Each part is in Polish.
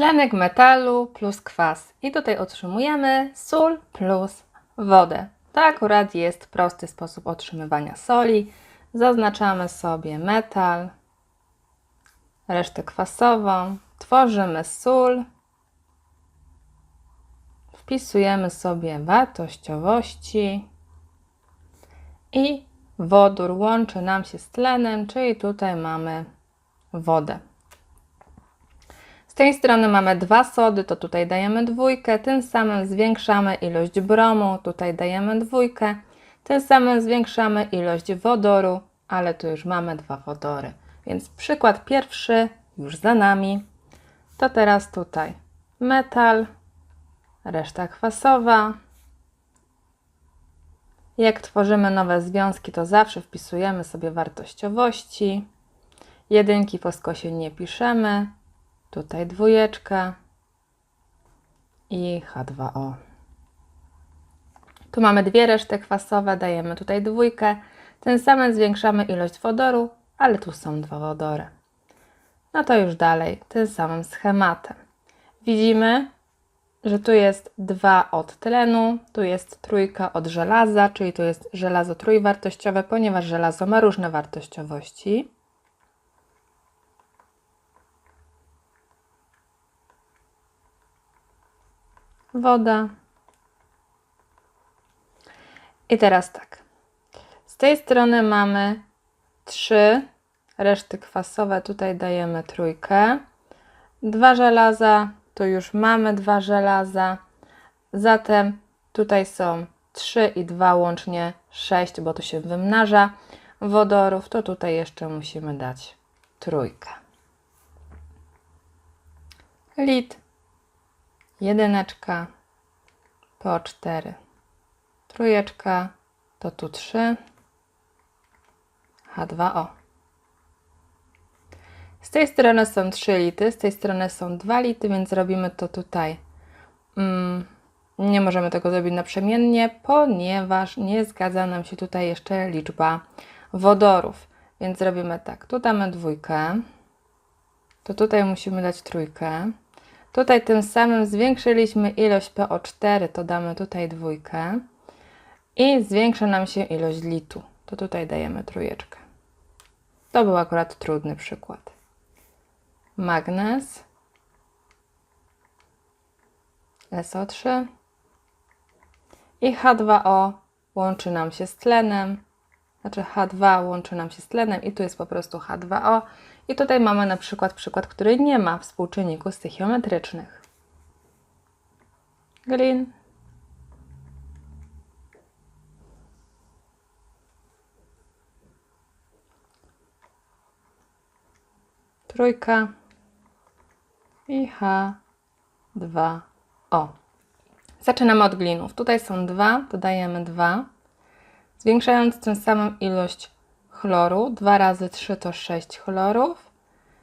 Tlenek metalu plus kwas. I tutaj otrzymujemy sól plus wodę. To akurat jest prosty sposób otrzymywania soli. Zaznaczamy sobie metal, resztę kwasową, tworzymy sól, wpisujemy sobie wartościowości i wodór łączy nam się z tlenem, czyli tutaj mamy wodę. Tej strony mamy dwa sody, to tutaj dajemy dwójkę, tym samym zwiększamy ilość bromu, tutaj dajemy dwójkę, tym samym zwiększamy ilość wodoru, ale tu już mamy dwa wodory. Więc przykład pierwszy już za nami. To teraz tutaj metal, reszta kwasowa. Jak tworzymy nowe związki, to zawsze wpisujemy sobie wartościowości. Jedynki po skosie nie piszemy. Tutaj dwójeczka i H2O. Tu mamy dwie reszty kwasowe, dajemy tutaj dwójkę. Tym samym zwiększamy ilość wodoru, ale tu są dwa wodory. No to już dalej, tym samym schematem. Widzimy, że tu jest 2 od tlenu, tu jest trójka od żelaza, czyli tu jest żelazo trójwartościowe, ponieważ żelazo ma różne wartościowości. Woda. I teraz tak. Z tej strony mamy 3 reszty kwasowe, tutaj dajemy trójkę. Dwa żelaza, tu już mamy dwa żelaza. Zatem tutaj są 3 i 2 łącznie 6, bo to się wymnaża wodorów, to tutaj jeszcze musimy dać trójkę. Lit, jedyneczka, po 4, trójeczka, to tu 3, H2O. Z tej strony są 3 lity, z tej strony są 2 lity, więc robimy to tutaj. Mm, nie możemy tego zrobić naprzemiennie, ponieważ nie zgadza nam się tutaj jeszcze liczba wodorów. Więc zrobimy tak. Tu damy dwójkę, to tutaj musimy dać trójkę. Tutaj tym samym zwiększyliśmy ilość PO4, to damy tutaj dwójkę. I zwiększa nam się ilość litu, to tutaj dajemy trójeczkę. To był akurat trudny przykład magnez, SO3 i H2O łączy nam się z tlenem, znaczy H2 łączy nam się z tlenem i tu jest po prostu H2O i tutaj mamy na przykład przykład, który nie ma współczynników stoichiometrycznych. Glin. Trójka i H2O. Zaczynamy od glinów. Tutaj są dwa, dodajemy dwa, zwiększając tym samym ilość chloru. 2 razy 3 to 6 chlorów.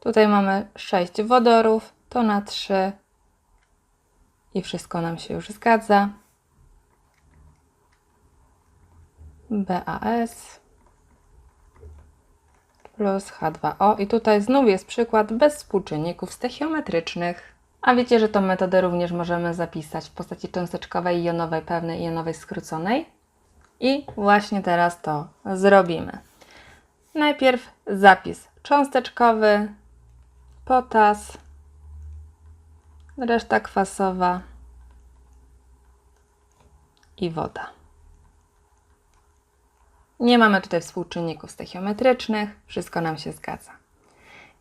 Tutaj mamy 6 wodorów, to na 3 i wszystko nam się już zgadza. BAS plus H2O. I tutaj znów jest przykład bez współczynników stechiometrycznych. A wiecie, że tą metodę również możemy zapisać w postaci cząsteczkowej, jonowej, pewnej i jonowej skróconej? I właśnie teraz to zrobimy. Najpierw zapis cząsteczkowy, potas, reszta kwasowa i woda. Nie mamy tutaj współczynników stechiometrycznych, wszystko nam się zgadza.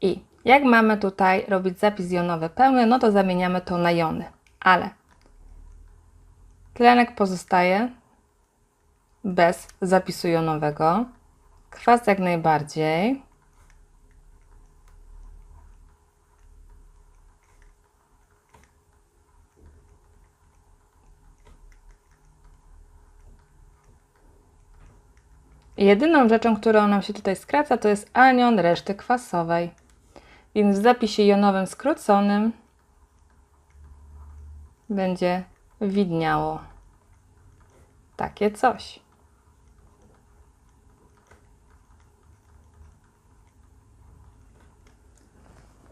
I jak mamy tutaj robić zapis jonowy pełny, no to zamieniamy to na jony, ale tlenek pozostaje bez zapisu jonowego, kwas jak najbardziej. Jedyną rzeczą, którą nam się tutaj skraca, to jest anion reszty kwasowej. Więc w zapisie jonowym skróconym będzie widniało takie coś.